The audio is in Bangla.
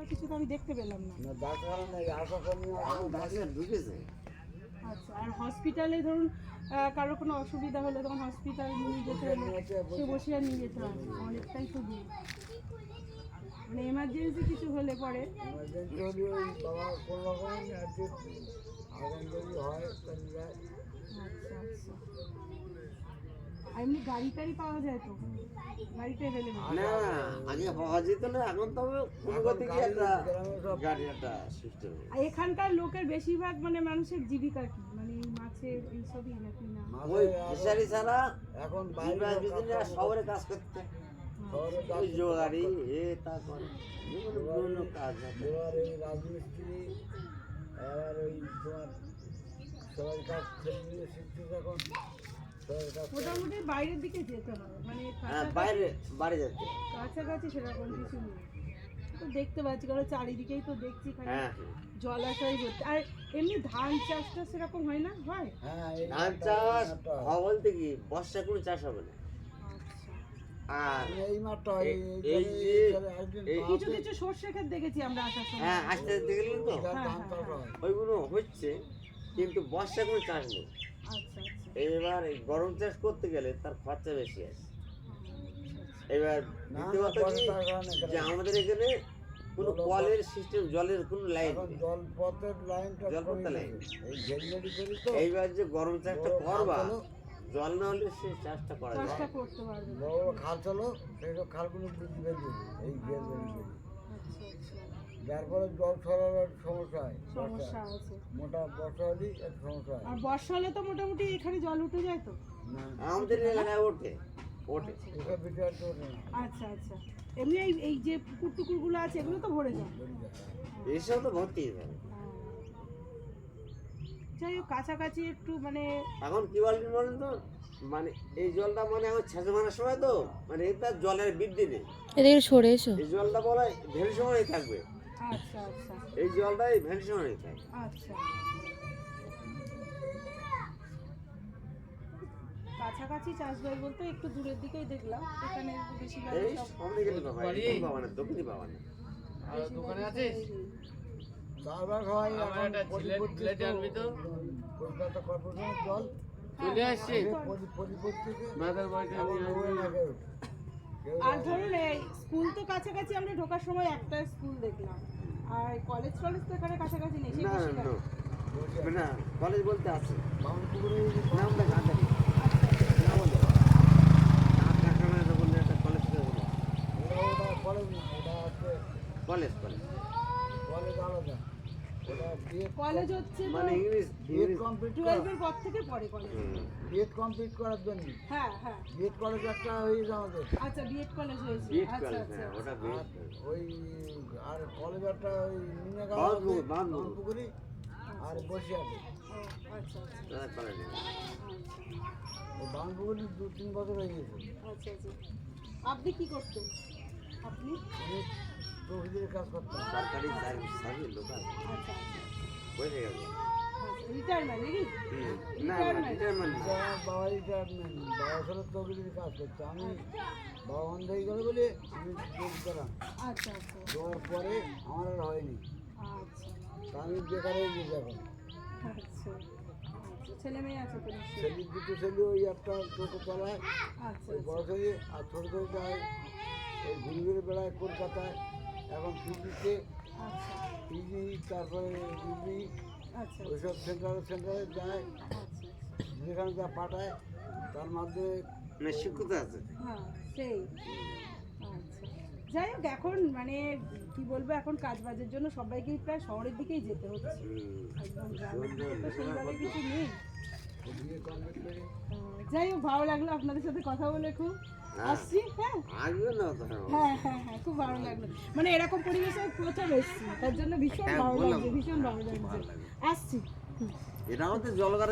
বা কিছু তো আমি দেখতে পেলাম না। না ডাক্তার নেই আশা কর্মী এখন ডাক্তার ঢুকেছে। আচ্ছা আর হসপিটালে ধরুন কারোর কোনো অসুবিধা হলে তখন হসপিটাল নিয়ে যেতে হলে সে বসে আর নিয়ে যেতে হবে অনেকটাই তো দূর মানে এমার্জেন্সি কিছু হলে পরে। আচ্ছা আচ্ছা। আর এমনি গাড়ি টাড়ি পাওয়া যায় তো? গাড়িটা অ্যাভেলেবেল না আগে পাওয়া যেত না এখন তো কোনো গতি কি একটা গাড়ি একটা সিস্টেম আর এখানকার লোকের বেশিরভাগ মানে মানুষের জীবিকা কি? মানে এই মাছের এইসবই নাকি না? ওই ফিশারি ছাড়া এখন বাইরে বিজনেস শহরে কাজ করতে। ওই জোগাড়ি এ বিভিন্ন কাজ রাজমিস্ত্রি ওই তোমার সবাই কাজ এখন। মোটামুটি বাইরের দিকে যেতে হবে মানে হ্যাঁ বাইরে বাড়ি যাচ্ছে। কাছাকাছি সেরকম কিছু নেই। তো দেখতে পাচ্ছি কারণ চারিদিকেই তো দেখছি হ্যাঁ। জলাশয় ভর্তি। আর এমনি ধান চাষটা সেরকম হয় না? হয়? হ্যাঁ ধান চাষ হয়। হওয়া বলতে কি বর্ষা কোনো চাষ হবে না। আচ্ছা। আর মানে এই মাঠটা এই- এই- এই এই- যে- এই- একদিন এই- কিছু কিছু সর্ষে ক্ষেত দেখেছি আমরা আসার সময়। হ্যাঁ আসতে আসতে গেলেন তো? এটার হ্যাঁ, ধান হ্যাঁ, চাষ হয়। ওইগুলো হচ্ছে কিন্তু বর্ষা কোনো চাষ নেই। এবার এই গরম চাষ করতে গেলে তার খরচা বেশি আছে। আচ্ছা, এবার না, দ্বিতীয় না, কথা কি? যে আমাদের এখানে কোনো কলের সিস্টেম জলের কোনো লাইন জলপথের লাইনটা জলপথের লাইন। গেছে। এই ঘেরিঘেরি করি তো এইবার যে গরম চাষটা করবা জল না হলে সে চাষটা করা যায় চাষটা করতে পারবে। না। বড় বড় খাল চলো সেই সব খালগুলো এই আচ্ছা আচ্ছা। যার ফলে জল ছড়ানোর সমস্যা হয় সমস্যা আছে। মোটা বর্ষা হলেই একটা সমস্যা হয়। আর বর্ষা হলে তো মোটামুটি এখানে জল উঠে যায় তো? না। আমাদের এলাকায় ওঠে ওঠে। এসব বিষয় আর তো ওঠে না। আচ্ছা আচ্ছা। এমনি এই এই যে পুকুর টুকুরগুলো আছে এগুলো তো ভরে যায়? এসব তো ভর্তি যাবে। হ্যাঁ। যাই হোক কাছাকাছি একটু মানে এখন কি বলেন বলেন তো? মানে এই জলটা মানে এখন ছেঁচে মারার সময় তো? মানে এটা জলের বৃদ্ধি নেই। এদিকে সরে এসো। এই জলটা বলে ভেরি সময়ই থাকবে। আচ্ছা আচ্ছা। এই জলটাই ভেরি সময়ই থাকবে। আচ্ছা। কাছাকাছি চাষবাস বলতে একটু দূরের দিকেই দেখলাম। এখানে বেশিরভাগ এই সামনে গেলে এই পাবা না দক্ষিণে পাবা না দোকানে আছিস? চারবার হয় আমার একটা ছেলে- ছেলেটা আনবি তো? কলকাতা কর্পোরেশনের জল। চলে আসছি। বাড়িতে আর ধরুন এই স্কুল তো কাছাকাছি আমরা ঢোকার সময় একটা স্কুল দেখলাম। আর কলেজ কলেজ তো এখানে কাছাকাছি নেই না কলেজ বলতে আছে যে নাম দেখ আগে না বলে আর কারখানা বললে একটা কলেজ বলে ওটা ওটা কলেজ না ওটা হচ্ছে কলেজ কলেজ কলেজ আলাদা ওটা বিএড কলেজ হচ্ছে মানে ইংলিশ বিএড কমপ্লিট টুয়েলভের পর থেকে পড়ে কলেজ বিএড কমপ্লিট করার জন্য? হ্যাঁ হ্যাঁ। বিএড কলেজ একটা হয়েছে আমাদের। আচ্ছা বিএড কলেজ হয়েছে। আচ্ছা কলেজ আচ্ছা। ওটা বিএড ওই আর কলেজ একটা ওই মিনাগাঁও বাঁধপুকুর। আর বসিয়াতে ও, আচ্ছা আচ্ছা। ওটা কলেজ ওই বাঁধপুকুরি দু তিন বছর হয়ে গেছে। আচ্ছা আচ্ছা। আপনি কি করতেন? আপনি? প্রকৃতির কাজ করতাম। সরকারি সার্ভিস লোকাল। আচ্ছা আচ্ছা। হয়ে গেল। রিটায়ারমেন্ট নাকি? না না রিটায়ারমেন্ট বাবা রিটায়ারমেন্ট বাবা ছিল প্রকৃতির কাজ করতো। আমি বাবা বন্ধ হয়ে গেল বলে আমি যোগ করাম আচ্ছা আচ্ছা। দেওয়ার পরে আমার আর হয়নি। আচ্ছা। আমি বেকার হয়ে গেছি এখন। আচ্ছা আচ্ছা। ছেলে মেয়ে আছে তো ছেলে দুটো ছেলে ওই একটা টোটো চালায় আচ্ছা ওই বড় ছেলে আর ছোটো ছেলে যায় ওই ঘুরে ঘুরে বেড়ায় কলকাতায় এখন পিজিতে আচ্ছা। পিজি তারপরে ডিগ্রি আচ্ছা। ওইসব সেন্টারে সেন্টারে যায়। আচ্ছা যেখানে যা পাঠায় তার মাধ্যমে শিক্ষতা আছে? হ্যাঁ সেই। আচ্ছা। যাই হোক এখন মানে কি বলব এখন কাজ বাজের জন্য সবাইকেই প্রায় শহরের দিকেই যেতে হচ্ছে। একদম গ্রামের দিকে তো সেইভাবে কিছু নেই। যাই হোক ভালো লাগল আপনাদের সাথে কথা বলে খুব। আসছি হ্যাঁ। আসবে হ্যাঁ হ্যাঁ হ্যাঁ খুব ভালো লাগল। মানে এরকম পরিবেশে প্রথম এসছি। তার জন্য ভীষণ হ্যাঁ, ভালো। লাগছে ভীষণ ভালো লাগছে। আসছি। এটা আমাদের জলগারে